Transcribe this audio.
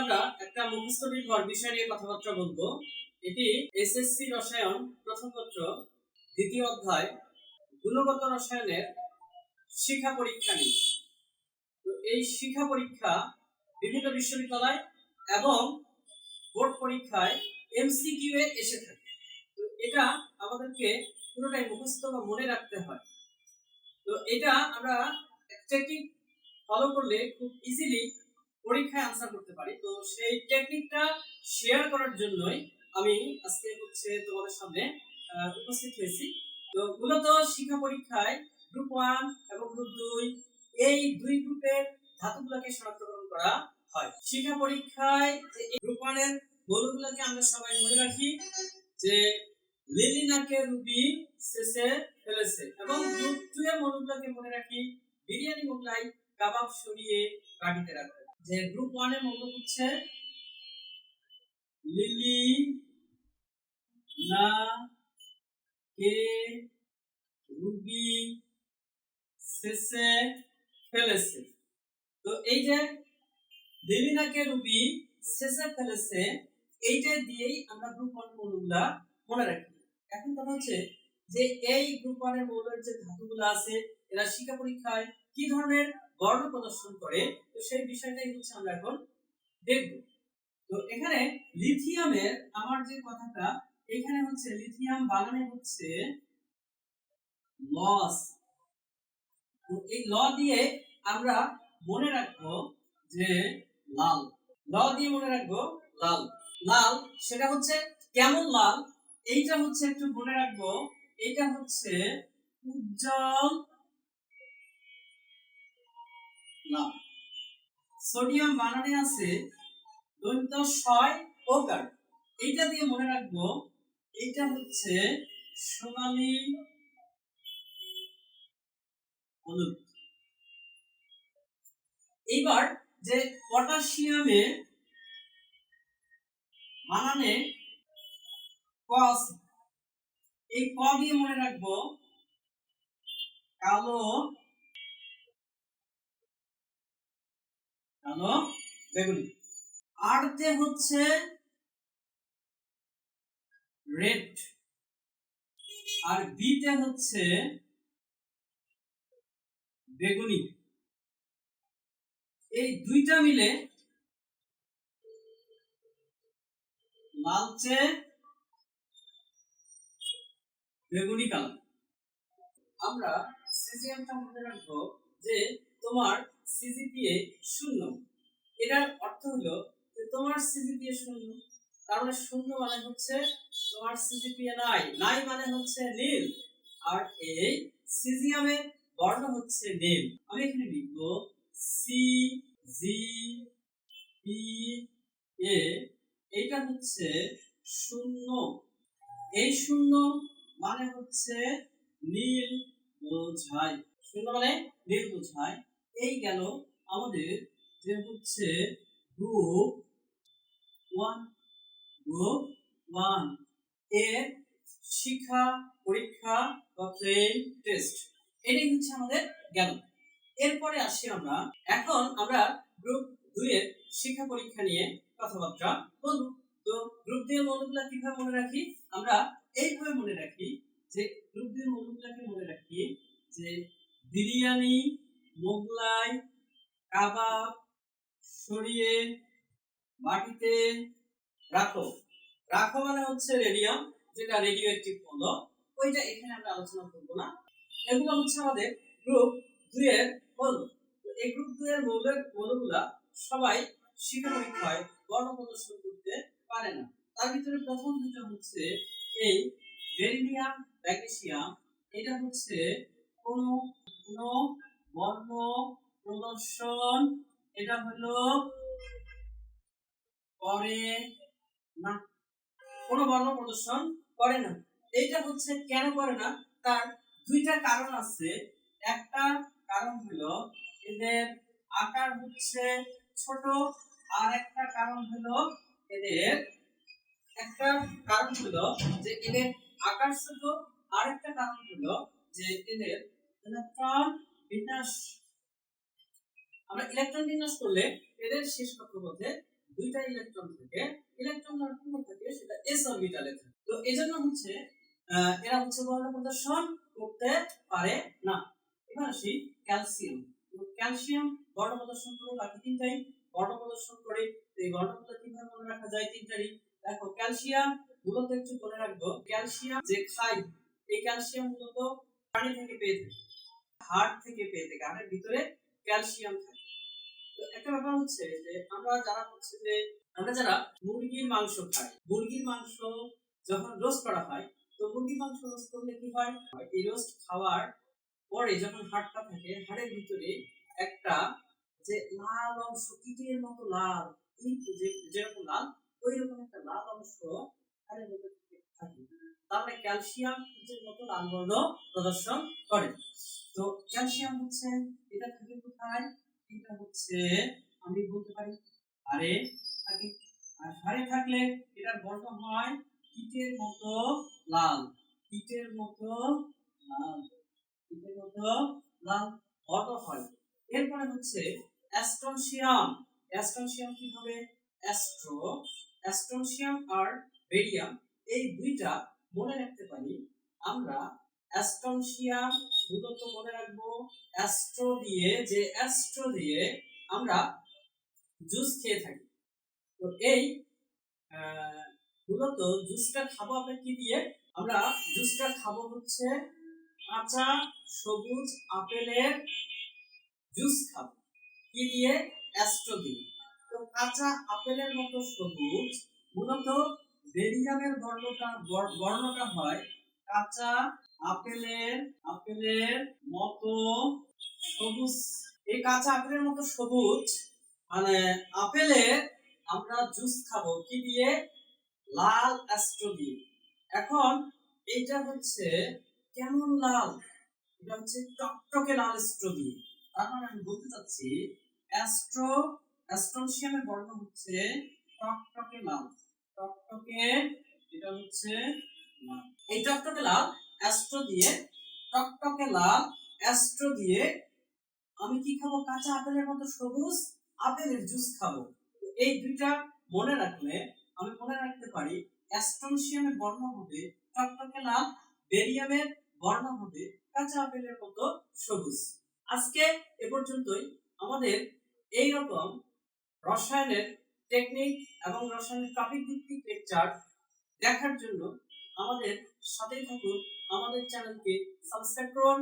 আমরা একটা মুখস্থ নির্ভর বিষয় নিয়ে কথাবার্তা বলব। এটি এসএসসি রসায়ন প্রথম পত্র, দ্বিতীয় অধ্যায়, গুণগত রসায়নের শিক্ষা পরীক্ষা নিয়ে। এই শিক্ষা পরীক্ষা বিভিন্ন বিশ্ববিদ্যালয় এবং বোর্ড পরীক্ষায় এমসিকিউ এ এসে থাকে। তো এটা আমাদেরকে পুরোটাই মুখস্থ বা মনে রাখতে হয়। তো এটা আমরা ফলো করলে খুব ইজিলি পরীক্ষায় আনসার করতে পারি। তো সেই টেকনিকটা শেয়ার করার জন্যই আমি আজকে হচ্ছে তোমাদের সামনে উপস্থিত হয়েছি। তো মূলত শিক্ষা পরীক্ষায় গ্রুপ ওয়ান এবং গ্রুপ দুই, এই দুই গ্রুপের ধাতুগুলোকে শনাক্তকরণ করা হয়। শিক্ষা পরীক্ষায় গ্রুপ ওয়ানের মৌলগুলোকে আমরা সবাই মনে রাখি যে লিলিনাকে রুবি শেষে ফেলেছে এবং গ্রুপ টু এর মনে রাখি বিরিয়ানি মোগলাই, কাবাব সরিয়ে বাটিতে রাখবে। যে গ্রুপ ওয়ানের মৌল হচ্ছে লিলি, না, কে, রুবি শেষে ফেলেছে তো এই যে লিলিনাকে রুবি শেষে ফেলেছে এইটা দিয়েই আমরা গ্রুপ ওয়ান মৌলগুলা মনে রাখি। এখন কথা হচ্ছে যে এই গ্রুপ ওয়ানের মৌলের যে ধাতুগুলো আছে, এরা শিক্ষা পরীক্ষায় কি ধরনের বর্ণ প্রদর্শন করে, তো সেই বিষয়টাই হচ্ছে আমরা এখন দেখব। তো এখানে লিথিয়ামের আমার যে কথাটা, এখানে হচ্ছে লিথিয়াম বানানে হচ্ছে লস এই ল দিয়ে আমরা মনে রাখব যে লাল। ল দিয়ে মনে রাখব লাল। লাল, সেটা হচ্ছে কেমন লাল? এইটা হচ্ছে একটু মনে রাখব এটা হচ্ছে উজ্জ্বল লাল সোডিয়াম বানানে আছে দৈন্ত ছয় ওকার এইটা দিয়ে মনে রাখব, এইটা হচ্ছে সোনালী হলুদ। এইবার যে পটাশিয়ামে বানানে কস এই ক দিয়ে মনে রাখব, কালো কালো বেগুনি আর যে হচ্ছে রেড, আর বিতে হচ্ছে বেগুনি। এই দুইটা মিলে লালচে বেগুনি কালার। আমরা সিজিএমটা মনে রাখব যে তোমার সিজিপিএ শূন্য। এটার অর্থ হলো যে তোমার সিজিপিএ শূন্য। তার মানে শূন্য মানে হচ্ছে তোমার সিজিপিএ নাই। নাই মানে হচ্ছে নীল। আর এই সিজিএমের বর্ণ হচ্ছে নীল। আমি এখানে লিখব সি জি পি এ এটা হচ্ছে শূন্য। এই শূন্য মানে হচ্ছে নীল বোঝায়। শূন্য মানে নীল বোঝায়। এই গেল আমাদের যে হচ্ছে গ্রুপ ওয়ান গ্রুপ ওয়ানের শিক্ষা, পরীক্ষা বা প্লেন টেস্ট এটাই হচ্ছে আমাদের গেল। এরপরে আসি আমরা। এখন আমরা গ্রুপ দুই এর শিক্ষা পরীক্ষা নিয়ে কথাবার্তা বলব। তো গ্রুপ দুই এর মৌলগুলা কীভাবে মনে রাখি? আমরা এইভাবে মনে রাখি যে গ্রুপ দুই এর মৌলগুলাকে মনে রাখি যে বিরিয়ানি মোগলাই, কাবাব সরিয়ে বাটিতে রাখো। রাখো মানে হচ্ছে রেডিয়াম যেটা রেডিও অ্যাক্টিভ মৌল ওইটা এখানে আমরা আলোচনা করব না। এগুলো হচ্ছে আমাদের গ্রুপ দুই এর মৌল এই গ্রুপ দুই এর মৌলের মৌলগুলা সবাই শিক্ষা পরীক্ষায় বর্ণ প্রদর্শন করতে পারে না। তার ভিতরে প্রথম দুটো হচ্ছে এই বেরিলিয়াম ম্যাগনেসিয়াম এটা হচ্ছে কোন কোন বর্ণ প্রদর্শন, এটা হলো করে না। কোনো বর্ণ প্রদর্শন করে না। এইটা হচ্ছে কেন করে না? তার দুইটা কারণ আছে। একটা কারণ হলো এদের আকার হচ্ছে ছোট, আর একটা কারণ হলো এদের, একটা কারণ হলো যে এদের আকার ছোট, আর একটা কারণ হলো যে এদের ইলেকট্রন বিন্যাস। আমরা ইলেকট্রন বিন্যাস করলে এদের শেষ কক্ষপথে দুইটা ইলেকট্রন থাকে। ইলেকট্রন পূর্ণ থাকে? সেটা এস অরবিটালে থাকে। তো এজন্য হচ্ছে এরা হচ্ছে বর্ণ প্রদর্শন করতে পারে না। এবার আসি ক্যালসিয়াম ক্যালসিয়াম বর্ণ প্রদর্শন করে বাকি তিনটাই। বর্ণ প্রদর্শন করে এই বর্ণগুলো কীভাবে মনে রাখা যায় তিনটারই? দেখো ক্যালসিয়াম মূলত একটু মনে রাখব। ক্যালসিয়াম যে খাই এই ক্যালসিয়াম মূলত পানি থেকে পেয়ে থাকি। হাড় থেকে পেয়ে থাকি, হাড়ের ভিতরে ক্যালসিয়াম থাকে। তো একটা ব্যাপার হচ্ছে যে, আমরা যারা হচ্ছে যে, আমরা যারা মুরগির মাংস খাই, মুরগির মাংস যখন রোস্ট করা হয়, তো মুরগির মাংস রোস্ট করলে কি হয়? এই রোস্ট খাওয়ার পরে যখন হাড়টা থাকে, হাড়ের ভিতরে একটা যে লাল অংশ কিটের মতো লাল কিন্তু যেরকম লাল ওই রকম একটা লাল অংশ হাড়ের মধ্যে থাকে। মানে ক্যালসিয়াম কিটের মতো লাল বর্ণ প্রদর্শন করে। তো ক্যালসিয়াম হচ্ছে, এটা থাকে কোথায়? এটা হচ্ছে, আমি বলতে পারি আরে থাকে। আর হাড়ে থাকলে এটার বর্ণ হয় কিটের মতো লাল। কিটের মতো লাল। কিটের মতো লাল বর্ণ হয়। এরপরে হচ্ছে অ্যাস্ট্রনশিয়াম অ্যাস্ট্রনশিয়াম কি হবে? অ্যাস্ট্রো। অ্যাস্ট্রনশিয়াম আর রেডিয়াম এই দুইটা মনে রাখতে পারি, আমরা অ্যাস্ট্রনশিয়াম মূলত মনে রাখব, অ্যাস্ট্রো দিয়ে, যে অ্যাস্ট্রো দিয়ে আমরা জুস খেয়ে থাকি। তো এই মূলত জুসটা খাব আমরা কি দিয়ে? আমরা জুসটা খাব হচ্ছে কাঁচা, সবুজ, আপেলের জুস খাব। কি দিয়ে? অ্যাস্ট্রো দিয়ে। তো কাঁচা আপেলের মতো সবুজ, মূলত বেরিয়ামের বর্ণটা বর্ণটা হয় কাঁচা আপেলের আপেলের মতো সবুজ, এই কাঁচা আপেলের মতো সবুজ মানে আপেলের আমরা জুস খাব, কি দিয়ে? লাল অ্যাস্ট্রো দিয়ে। এখন এইটা হচ্ছে কেমন লাল? এটা হচ্ছে টকটকে লাল অ্যাস্ট্রো দিয়ে। তার মানে আমি বলতে চাচ্ছি, অ্যাস্ট্রো, অ্যাস্ট্রনশিয়ামের বর্ণ হচ্ছে টকটকে লাল। টকটকে, এটা হচ্ছে এই টকটকে লাল অ্যাস্ট্রো দিয়ে, টকটকে লাল, অ্যাস্ট্রো দিয়ে আমি কি খাব? কাঁচা আপেলের মতো সবুজ আপেলের জুস খাব। এই দুইটা মনে রাখলে, আমি মনে রাখতে পারি, অ্যাস্ট্রনশিয়ামের বর্ণ হবে টকটকে লাল, বেরিয়ামের বর্ণ হবে কাঁচা আপেলের মতো সবুজ। আজকে এ পর্যন্তই। আমাদের এই রকম রসায়নের টেকনিক এবং রসায়নের টপিক ভিত্তিক লেকচার দেখার জন্য আমাদের সাথেই থাকুন। আমাদের চ্যানেলকে সাবস্ক্রাইব করুন।